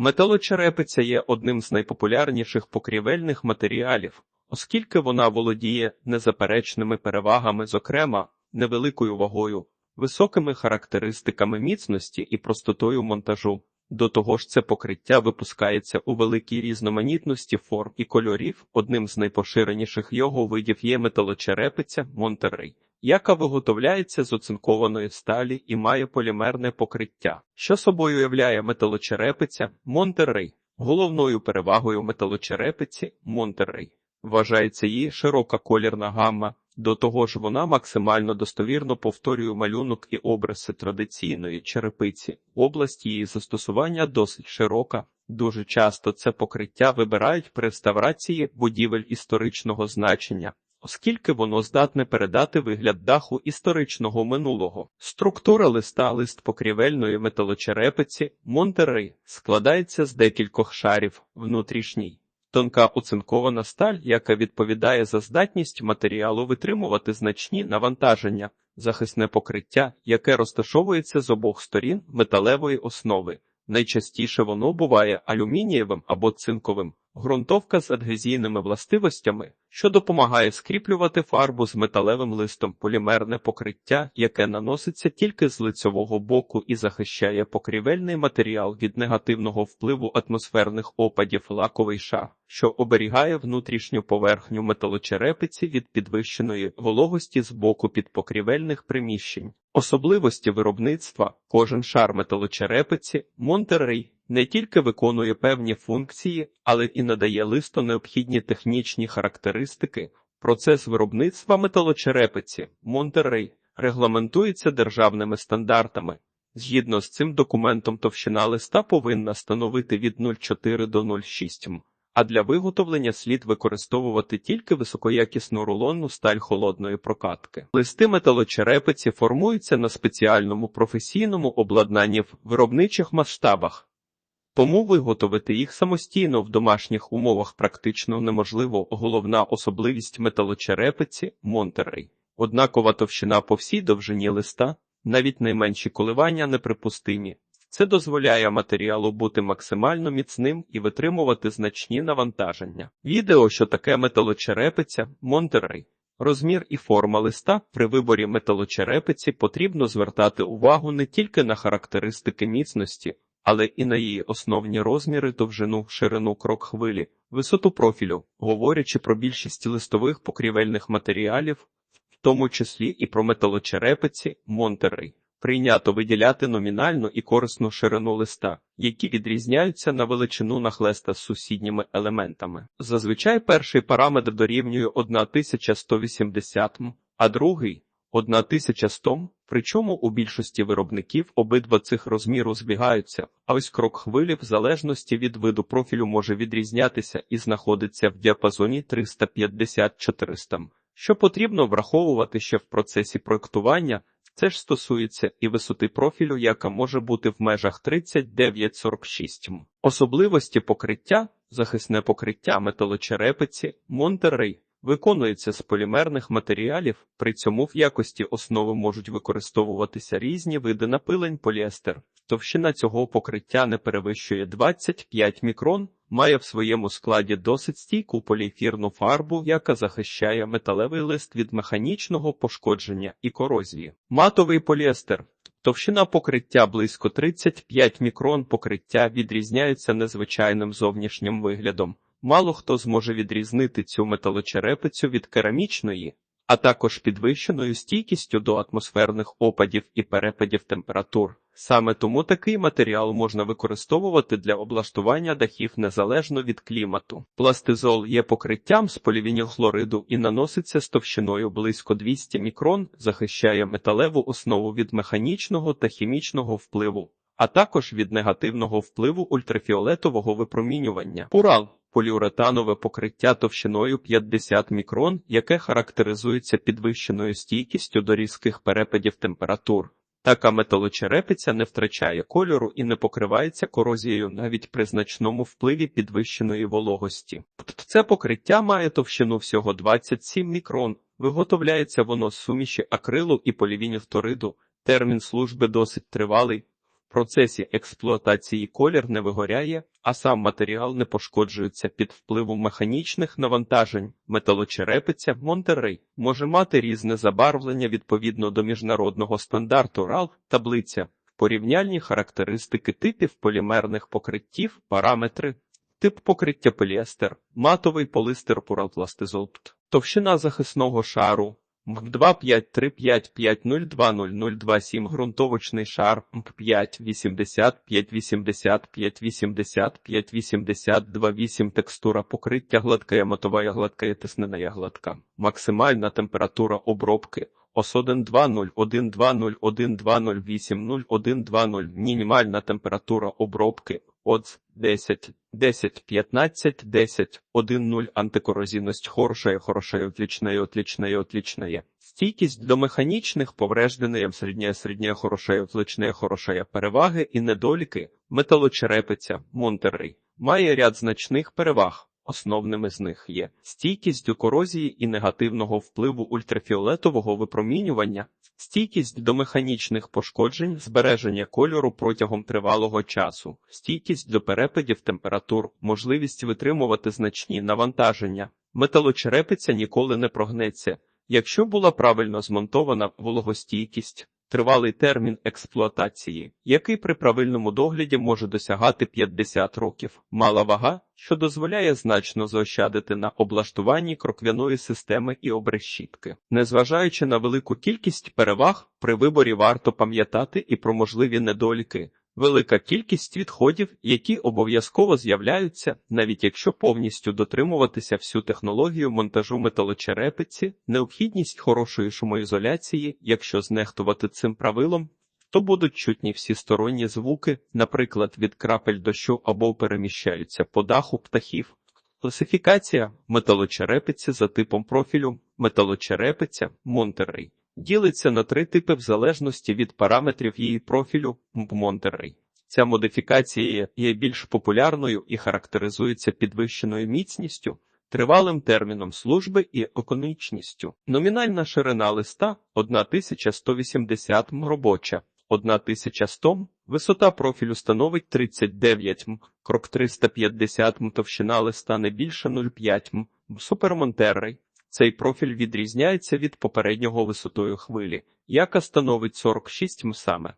Металочерепиця є одним з найпопулярніших покрівельних матеріалів, оскільки вона володіє незаперечними перевагами, зокрема, невеликою вагою, високими характеристиками міцності і простотою монтажу. До того ж, це покриття випускається у великій різноманітності форм і кольорів. Одним з найпоширеніших його видів є металочерепиця Монтерей, яка виготовляється з оцинкованої сталі і має полімерне покриття. Що собою являє металочерепиця Монтерей? Головною перевагою металочерепиці Монтерей вважається її широка колірна гамма. До того ж, вона максимально достовірно повторює малюнок і обриси традиційної черепиці. Область її застосування досить широка. Дуже часто це покриття вибирають при реставрації будівель історичного значення, оскільки воно здатне передати вигляд даху історичного минулого. Структура листа лист покрівельної металочерепиці Монтерей складається з декількох шарів внутрішній. Тонка оцинкована сталь, яка відповідає за здатність матеріалу витримувати значні навантаження, захисне покриття, яке розташовується з обох сторін металевої основи. Найчастіше воно буває алюмінієвим або цинковим, ґрунтовка з адгезійними властивостями, що допомагає скріплювати фарбу з металевим листом, полімерне покриття, яке наноситься тільки з лицьового боку і захищає покрівельний матеріал від негативного впливу атмосферних опадів лаковий шар, що оберігає внутрішню поверхню металочерепиці від підвищеної вологості з боку підпокрівельних приміщень. Особливості виробництва кожен шар металочерепиці Монтерей не тільки виконує певні функції, але і надає листу необхідні технічні характеристики. Процес виробництва металочерепиці Монтерей регламентується державними стандартами. Згідно з цим документом, товщина листа повинна становити від 0,4 до 0,6 м, а для виготовлення слід використовувати тільки високоякісну рулонну сталь холодної прокатки. Листи металочерепиці формуються на спеціальному професійному обладнанні в виробничих масштабах. Тому виготовити їх самостійно в домашніх умовах практично неможливо. Головна особливість металочерепиці Монтерей. Однакова товщина по всій довжині листа, навіть найменші коливання неприпустимі. Це дозволяє матеріалу бути максимально міцним і витримувати значні навантаження. Відео, що таке металочерепиця, Монтерей. Розмір і форма листа при виборі металочерепиці потрібно звертати увагу не тільки на характеристики міцності, але і на її основні розміри, довжину, ширину крок хвилі, висоту профілю, говорячи про більшість листових покрівельних матеріалів, в тому числі і про металочерепиці, монтерей. Прийнято виділяти номінальну і корисну ширину листа, які відрізняються на величину нахлеста з сусідніми елементами. Зазвичай перший параметр дорівнює 1180 м, а другий 1100 м, причому у більшості виробників обидва цих розміру збігаються, а ось крок хвилі в залежності від виду профілю може відрізнятися і знаходиться в діапазоні 350-400 що потрібно враховувати ще в процесі проектування. Це ж стосується і висоти профілю, яка може бути в межах 39-46 м. Особливості покриття, захисне покриття металочерепиці, Монтерей виконується з полімерних матеріалів, при цьому в якості основи можуть використовуватися різні види напилень поліестер. Товщина цього покриття не перевищує 25 мікрон, має в своєму складі досить стійку поліефірну фарбу, яка захищає металевий лист від механічного пошкодження і корозії. Матовий поліестер. Товщина покриття близько 35 мікрон покриття відрізняється незвичайним зовнішнім виглядом. Мало хто зможе відрізнити цю металочерепицю від керамічної, а також підвищеною стійкістю до атмосферних опадів і перепадів температур. Саме тому такий матеріал можна використовувати для облаштування дахів незалежно від клімату. Пластизол є покриттям з полівінілхлориду і наноситься з товщиною близько 200 мікрон, захищає металеву основу від механічного та хімічного впливу, а також від негативного впливу ультрафіолетового випромінювання. Урал поліуретанове покриття товщиною 50 мікрон, яке характеризується підвищеною стійкістю до різких перепадів температур. Така металочерепиця не втрачає кольору і не покривається корозією навіть при значному впливі підвищеної вологості. Це покриття має товщину всього 27 мікрон. Виготовляється воно з суміші акрилу і полівінілториду. Термін служби досить тривалий. Процесі експлуатації колір не вигоряє, а сам матеріал не пошкоджується під впливом механічних навантажень. Металочерепиця Монтерей може мати різне забарвлення відповідно до міжнародного стандарту RAL, таблиця, порівняльні характеристики типів полімерних покриттів, параметри, тип покриття поліестер, матовий полистер пуралпластизолпт, товщина захисного шару. МК25355502027 ґрунтовочний шар МК5 80 580 580 582 8 текстура покриття гладка мотова гладка тиснена гладка. Максимальна температура обробки ОС 120 120 120 120 мінімальна температура обробки ОЦ 10 10 15 10 1-0 антикорозійність хорошая, хорошая, отличная, отличная, отличная. Стійкість до механічних поврежденої середня, середня, хорошая, отличная, хорошая. Переваги і недоліки. Металочерепиця, Монтерей. Має ряд значних переваг. Основними з них є стійкість до корозії і негативного впливу ультрафіолетового випромінювання, стійкість до механічних пошкоджень, збереження кольору протягом тривалого часу, стійкість до перепадів температур, можливість витримувати значні навантаження. Металочерепиця ніколи не прогнеться, якщо була правильно змонтована вологостійкість. Тривалий термін експлуатації, який при правильному догляді може досягати 50 років, мала вага, що дозволяє значно заощадити на облаштуванні кроквяної системи і обрешітки. Незважаючи на велику кількість переваг, при виборі варто пам'ятати і про можливі недоліки. Велика кількість відходів, які обов'язково з'являються, навіть якщо повністю дотримуватися всю технологію монтажу металочерепиці, необхідність хорошої шумоізоляції, якщо знехтувати цим правилом, то будуть чутні всі сторонні звуки, наприклад, від крапель дощу або переміщаються по даху птахів. Класифікація металочерепиці за типом профілю, металочерепиця, Монтерей. Ділиться на три типи в залежності від параметрів її профілю Монтерей. Ця модифікація є більш популярною і характеризується підвищеною міцністю, тривалим терміном служби і економічністю. Номінальна ширина листа 1180 м робоча, 1100 м, висота профілю становить 39 м, крок 350 м, товщина листа не більше 0,5 м, супермонтерей. Цей профіль відрізняється від попереднього висотою хвилі, яка становить 46 м саме.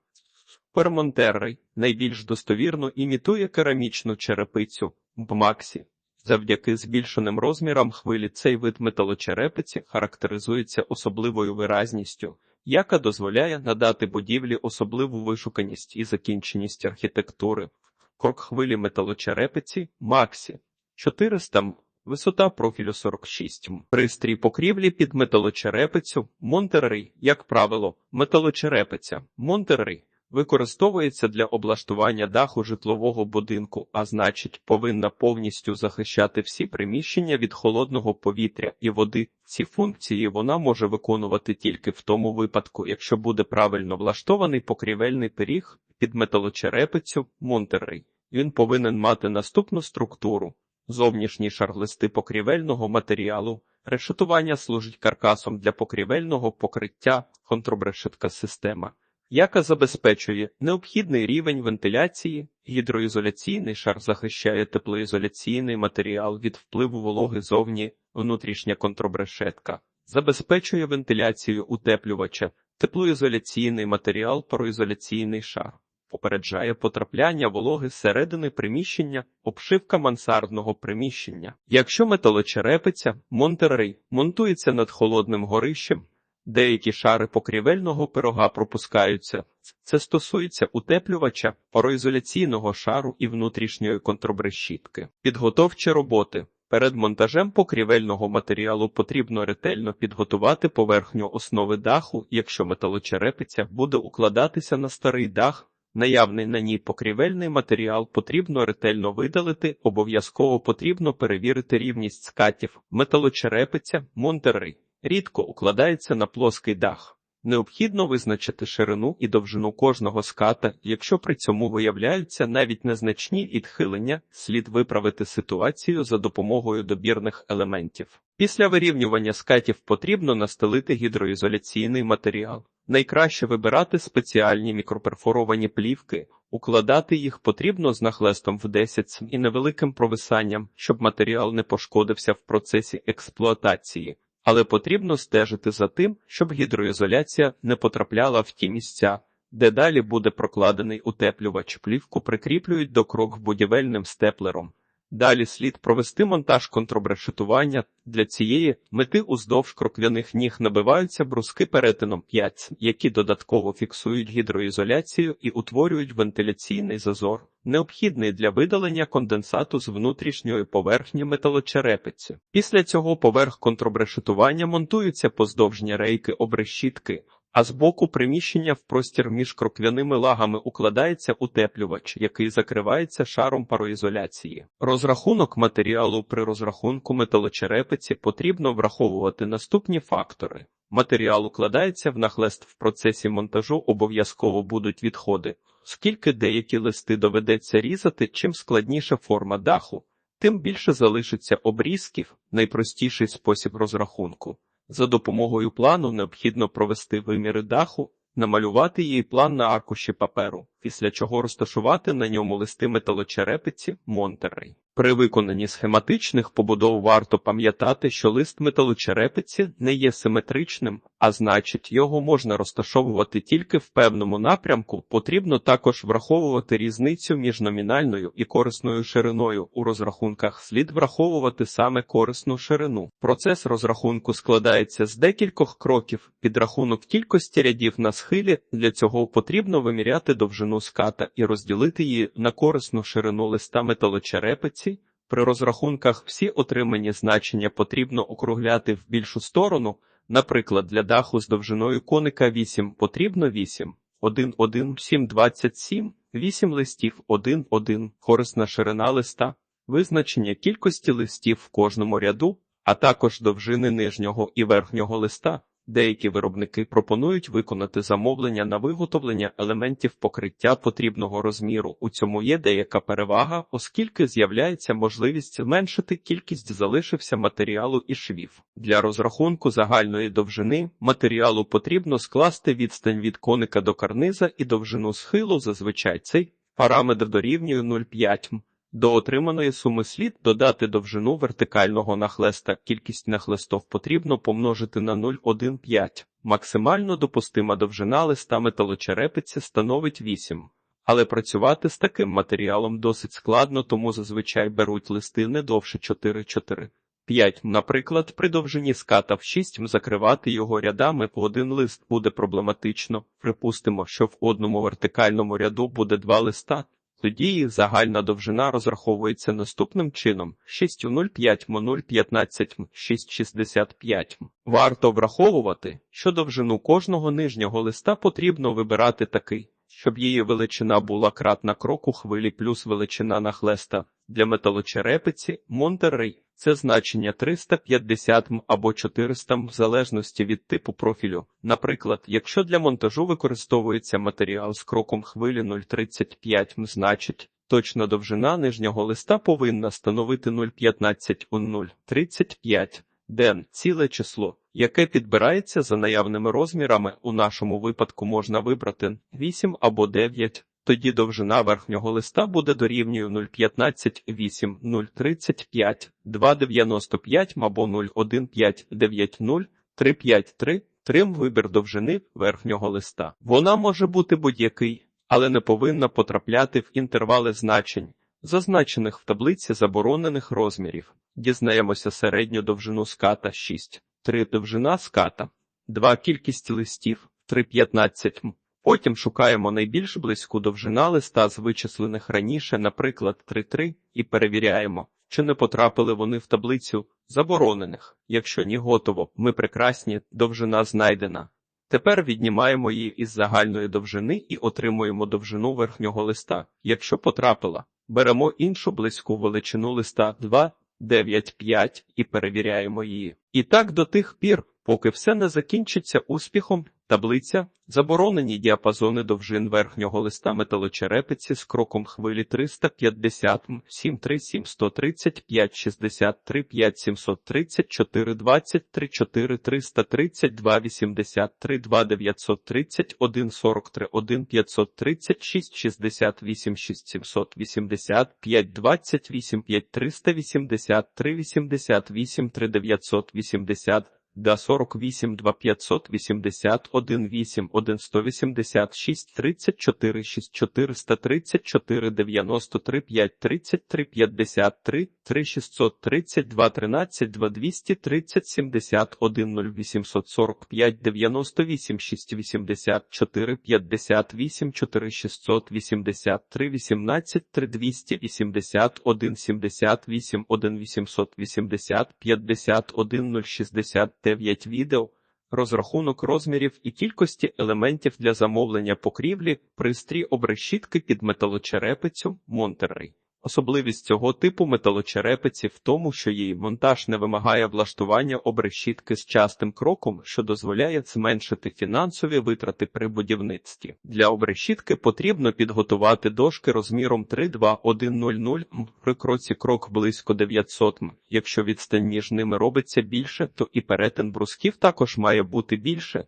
Пермонтеррей найбільш достовірно імітує керамічну черепицю Бмаксі. Завдяки збільшеним розмірам хвилі цей вид металочерепиці характеризується особливою виразністю, яка дозволяє надати будівлі особливу вишуканість і закінченість архітектури. Крок хвилі металочерепиці Максі 400 м. Висота профілю 46 м. Пристрій покрівлі під металочерепицю Монтерей, як правило, металочерепиця Монтерей використовується для облаштування даху житлового будинку, а значить, повинна повністю захищати всі приміщення від холодного повітря і води. Ці функції вона може виконувати тільки в тому випадку, якщо буде правильно влаштований покрівельний пиріг під металочерепицю Монтерей. Він повинен мати наступну структуру. Зовнішній шар листи покрівельного матеріалу, решетування служить каркасом для покрівельного покриття, контрбрешетка система, яка забезпечує необхідний рівень вентиляції, гідроізоляційний шар захищає теплоізоляційний матеріал від впливу вологи зовні, внутрішня контрбрешетка, забезпечує вентиляцію утеплювача, теплоізоляційний матеріал, пароізоляційний шар попереджає потрапляння вологи зсередини приміщення, обшивка мансардного приміщення. Якщо металочерепиця, Монтерей монтується над холодним горищем, деякі шари покрівельного пирога пропускаються. Це стосується утеплювача, пароізоляційного шару і внутрішньої контрбрешітки. Підготовчі роботи. Перед монтажем покрівельного матеріалу потрібно ретельно підготувати поверхню основи даху, якщо металочерепиця буде укладатися на старий дах, Наявний на ній покрівельний матеріал потрібно ретельно видалити, обов'язково потрібно перевірити рівність скатів, металочерепиця, монтери. Рідко укладається на плоский дах. Необхідно визначити ширину і довжину кожного ската, якщо при цьому виявляються навіть незначні відхилення, слід виправити ситуацію за допомогою добірних елементів. Після вирівнювання скатів потрібно настелити гідроізоляційний матеріал. Найкраще вибирати спеціальні мікроперфоровані плівки, укладати їх потрібно з нахлестом в 10 см і невеликим провисанням, щоб матеріал не пошкодився в процесі експлуатації але потрібно стежити за тим, щоб гідроізоляція не потрапляла в ті місця, де далі буде прокладений утеплювач. Плівку прикріплюють до крок будівельним степлером. Далі слід провести монтаж контрабрешетування. Для цієї мети уздовж крокляних ніг набиваються бруски перетином 5, які додатково фіксують гідроізоляцію і утворюють вентиляційний зазор, необхідний для видалення конденсату з внутрішньої поверхні металочерепиці. Після цього поверх контрабрешетування монтуються поздовжні рейки обрешітки, а з боку приміщення в простір між кроквяними лагами укладається утеплювач, який закривається шаром пароізоляції. Розрахунок матеріалу при розрахунку металочерепиці потрібно враховувати наступні фактори. Матеріал укладається в нахлест в процесі монтажу обов'язково будуть відходи, оскільки деякі листи доведеться різати, чим складніша форма даху, тим більше залишиться обрізків, найпростіший спосіб розрахунку. За допомогою плану необхідно провести виміри даху, намалювати її план на аркуші паперу, після чого розташувати на ньому листи металочерепиці Монтерей. При виконанні схематичних побудов варто пам'ятати, що лист металочерепиці не є симетричним, а значить, його можна розташовувати тільки в певному напрямку. Потрібно також враховувати різницю між номінальною і корисною шириною. У розрахунках слід враховувати саме корисну ширину. Процес розрахунку складається з декількох кроків. Підрахунок кількості рядів на схилі для цього потрібно виміряти довжину ската і розділити її на корисну ширину листа металочерепиці. При розрахунках всі отримані значення потрібно округляти в більшу сторону. Наприклад, для даху з довжиною коника 8 потрібно 8, 1, 1, 7, 27, 8 листів, 1, 1, корисна ширина листа, визначення кількості листів в кожному ряду, а також довжини нижнього і верхнього листа. Деякі виробники пропонують виконати замовлення на виготовлення елементів покриття потрібного розміру. У цьому є деяка перевага, оскільки з'являється можливість зменшити кількість залишився матеріалу і швів. Для розрахунку загальної довжини матеріалу потрібно скласти відстань від коника до карниза і довжину схилу. Зазвичай цей параметр дорівнює 0,5 м. До отриманої суми слід додати довжину вертикального нахлеста. Кількість нахлестов потрібно помножити на 0,15. Максимально допустима довжина листа металочерепиці становить 8. Але працювати з таким матеріалом досить складно, тому зазвичай беруть листи не довше 4-4. 5. Наприклад, при довжині ската в 6 закривати його рядами по один лист буде проблематично. Припустимо, що в одному вертикальному ряду буде два листа. Тоді їх загальна довжина розраховується наступним чином: 6,05 0,15 6,65 Варто враховувати, що довжину кожного нижнього листа потрібно вибирати такий, щоб її величина була кратна кроку хвилі плюс величина нахлеста. Для металочерепиці Монтерей це значення 350 м або 400 м в залежності від типу профілю. Наприклад, якщо для монтажу використовується матеріал з кроком хвилі 0,35 м, значить точна довжина нижнього листа повинна становити 0,15 у 0,35 ден ціле число, яке підбирається за наявними розмірами. У нашому випадку можна вибрати 8 або 9. Тоді довжина верхнього листа буде дорівнює 0,15, 8, 0,35, 2,95 або 0,1590, 3,53, трим вибір довжини верхнього листа. Вона може бути будь-який, але не повинна потрапляти в інтервали значень, зазначених в таблиці заборонених розмірів. Дізнаємося середню довжину ската 6, 3 довжина ската, 2 кількість листів, 3,15 м. Потім шукаємо найбільш близьку довжина листа з вичислених раніше, наприклад, 3,3, і перевіряємо, чи не потрапили вони в таблицю заборонених. Якщо ні готово, ми прекрасні, довжина знайдена. Тепер віднімаємо її із загальної довжини і отримуємо довжину верхнього листа. Якщо потрапила, беремо іншу близьку величину листа 2, 9, 5 і перевіряємо її. І так до тих пір, Поки все не закінчиться успіхом, таблиця заборонені діапазони довжин верхнього листа металочерепиці з кроком хвилі 350 м, 737 135 63 5 734 23 4 332 83 2 930 1 43 1 536 68 6 785 28 5 383 88 3 980 Да 48 2 581 8 1 186 34 6 434 93 5 33 53 3 632 13 2 230 71 0 845 98 6 84 58 4 683 18 3 281 78 1 880 51 0 69 відео, розрахунок розмірів і кількості елементів для замовлення покрівлі, пристрій обрешітки під металочерепицю Монтерей. Особливість цього типу металочерепиці в тому, що її монтаж не вимагає влаштування обрешітки з частим кроком, що дозволяє зменшити фінансові витрати при будівництві. Для обрешітки потрібно підготувати дошки розміром 32100 м, при кроці крок близько 900 м. Якщо відстань між ними робиться більше, то і перетин брусків також має бути більше.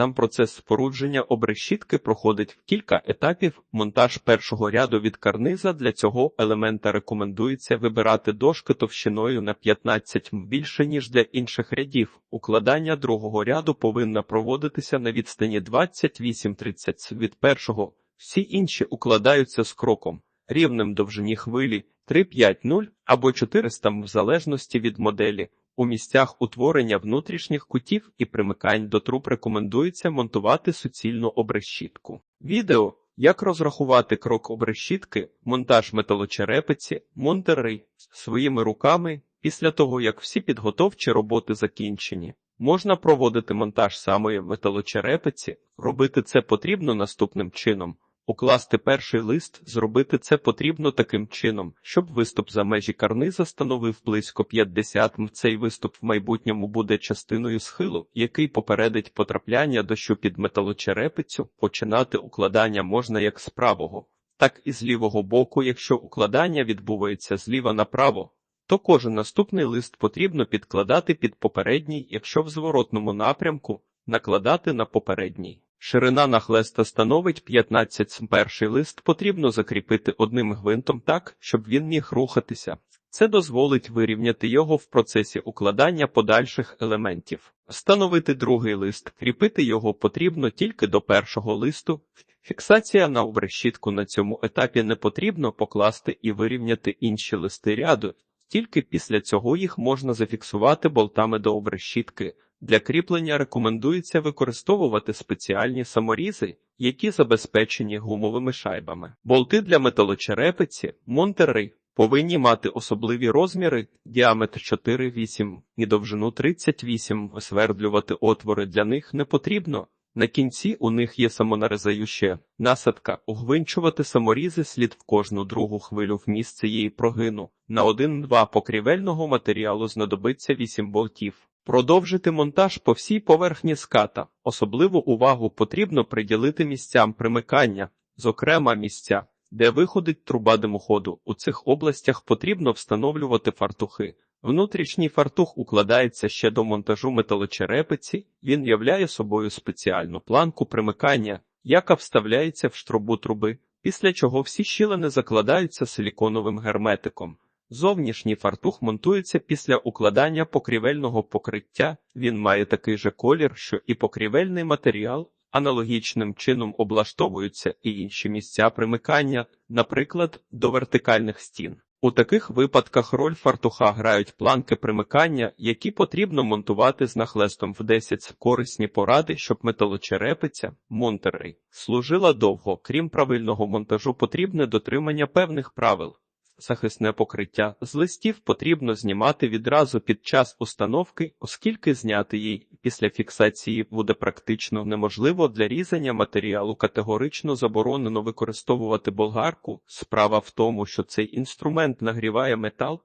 Сам процес спорудження обрешітки проходить в кілька етапів. Монтаж першого ряду від карниза для цього елемента рекомендується вибирати дошки товщиною на 15 м більше, ніж для інших рядів. Укладання другого ряду повинна проводитися на відстані 28-30 від першого. Всі інші укладаються з кроком, рівним довжині хвилі 350 або 400 м в залежності від моделі. У місцях утворення внутрішніх кутів і примикань до труб рекомендується монтувати суцільну обрешітку. Відео як розрахувати крок обрешітки, монтаж металочерепиці, монтери своїми руками після того, як всі підготовчі роботи закінчені. Можна проводити монтаж самої металочерепиці, робити це потрібно наступним чином. Укласти перший лист, зробити це потрібно таким чином, щоб виступ за межі карниза становив близько 50 м. Цей виступ в майбутньому буде частиною схилу, який попередить потрапляння дощу під металочерепицю. Починати укладання можна як з правого, так і з лівого боку. Якщо укладання відбувається зліва направо, то кожен наступний лист потрібно підкладати під попередній, якщо в зворотному напрямку накладати на попередній. Ширина нахлеста становить 15 см. Перший лист потрібно закріпити одним гвинтом так, щоб він міг рухатися. Це дозволить вирівняти його в процесі укладання подальших елементів. Встановити другий лист, кріпити його потрібно тільки до першого листу. Фіксація на обрешітку на цьому етапі не потрібно покласти і вирівняти інші листи ряду. Тільки після цього їх можна зафіксувати болтами до обрешітки. Для кріплення рекомендується використовувати спеціальні саморізи, які забезпечені гумовими шайбами. Болти для металочерепиці, монтери повинні мати особливі розміри, діаметр 4,8 і довжину 38, освердлювати отвори для них не потрібно. На кінці у них є самонарізаюча насадка, угвинчувати саморізи слід в кожну другу хвилю в місце її прогину. На 1-2 покрівельного матеріалу знадобиться 8 болтів. Продовжити монтаж по всій поверхні ската. Особливу увагу потрібно приділити місцям примикання, зокрема місця, де виходить труба димоходу. У цих областях потрібно встановлювати фартухи. Внутрішній фартух укладається ще до монтажу металочерепиці, він являє собою спеціальну планку примикання, яка вставляється в штрубу труби, після чого всі щілини закладаються силіконовим герметиком. Зовнішній фартух монтується після укладання покрівельного покриття. Він має такий же колір, що і покрівельний матеріал. Аналогічним чином облаштовуються і інші місця примикання, наприклад, до вертикальних стін. У таких випадках роль фартуха грають планки примикання, які потрібно монтувати з нахлестом в 10 корисні поради, щоб металочерепиця, монтери, служила довго. Крім правильного монтажу, потрібне дотримання певних правил. Захисне покриття з листів потрібно знімати відразу під час установки, оскільки зняти її після фіксації буде практично неможливо для різання матеріалу. Категорично заборонено використовувати болгарку. Справа в тому, що цей інструмент нагріває метал,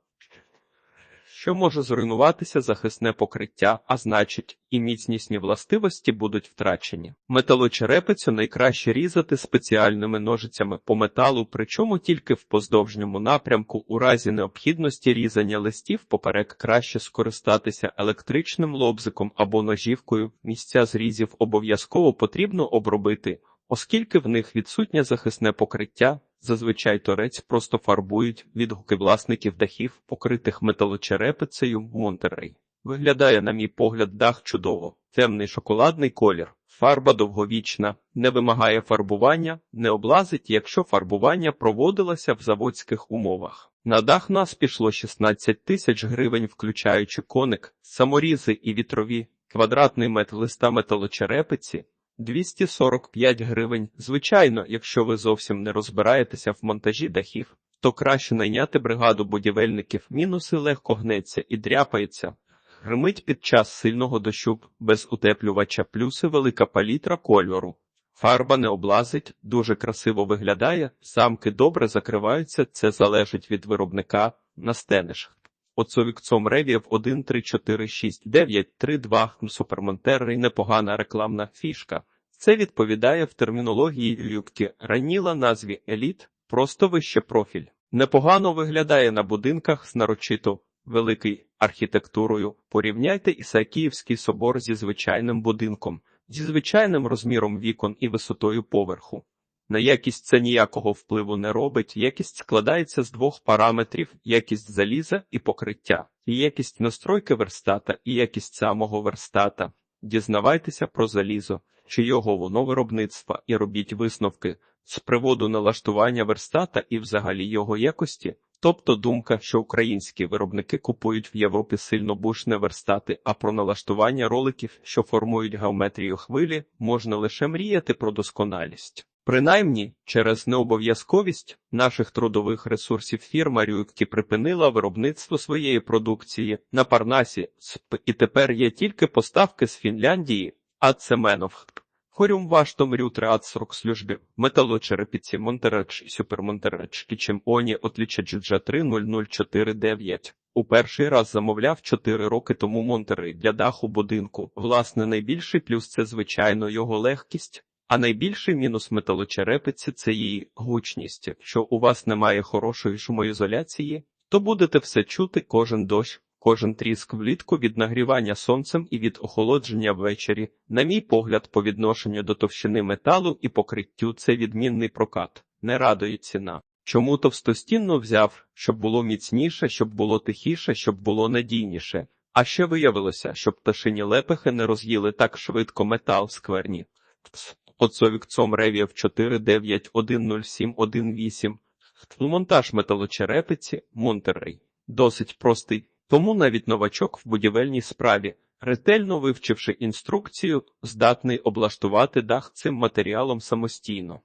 що може зруйнуватися захисне покриття, а значить, і міцнісні властивості будуть втрачені. Металочерепицю найкраще різати спеціальними ножицями по металу, причому тільки в поздовжньому напрямку. У разі необхідності різання листів поперек краще скористатися електричним лобзиком або ножівкою. Місця зрізів обов'язково потрібно обробити, оскільки в них відсутнє захисне покриття. Зазвичай торець просто фарбують відгуки власників дахів, покритих металочерепицею Монтерей. Виглядає, на мій погляд, дах чудово. Темний шоколадний колір. Фарба довговічна, не вимагає фарбування, не облазить, якщо фарбування проводилося в заводських умовах. На дах нас пішло 16 тисяч гривень, включаючи коник, саморізи і вітрові, квадратний метр листа металочерепиці 245 гривень. Звичайно, якщо ви зовсім не розбираєтеся в монтажі дахів, то краще найняти бригаду будівельників. Мінуси легко гнеться і дряпається. Гримить під час сильного дощу без утеплювача, плюси велика палітра кольору. Фарба не облазить, дуже красиво виглядає, самки добре закриваються, це залежить від виробника настенеш. Оцовікцом ревів 1, 3, 4, 6, 9, 3, 2, супермонтери непогана рекламна фішка. Це відповідає в термінології любки раніла назві еліт, просто вище профіль. Непогано виглядає на будинках з нарочито великий архітектурою. Порівняйте Ісаакіївський собор зі звичайним будинком, зі звичайним розміром вікон і висотою поверху. На якість це ніякого впливу не робить, якість складається з двох параметрів: якість заліза і покриття, і якість настройки верстата і якість самого верстата. Дізнавайтеся про залізо, чи його воно виробництва, і робіть висновки з приводу налаштування верстата і взагалі його якості. Тобто думка, що українські виробники купують в Європі сильно бушне верстати, а про налаштування роликів, що формують геометрію хвилі, можна лише мріяти про досконалість. Принаймні, через необов'язковість наших трудових ресурсів фірма Рюкті припинила виробництво своєї продукції на Парнасі, і тепер є тільки поставки з Фінляндії, а Цеменов. Хорюм ваштом рютре срок служби, металочерепіці, монтерач, супермонтерач, кічем оні отліча джиджа 30049. У перший раз замовляв 4 роки тому монтери для даху будинку. Власне, найбільший плюс це, звичайно, його легкість. А найбільший мінус металочерепиці це її гучність. Якщо у вас немає хорошої шумоізоляції, то будете все чути кожен дощ, кожен тріск влітку від нагрівання сонцем і від охолодження ввечері. На мій погляд, по відношенню до товщини металу і покриттю це відмінний прокат, не радує ціна. Чому товстостінно взяв, щоб було міцніше, щоб було тихіше, щоб було надійніше. А ще виявилося, щоб пташині лепехи не роз'їли так швидко метал скверні. Оцовікцом ревів 4910718. Монтаж металочерепиці Монтерей. Досить простий, тому навіть новачок в будівельній справі, ретельно вивчивши інструкцію, здатний облаштувати дах цим матеріалом самостійно.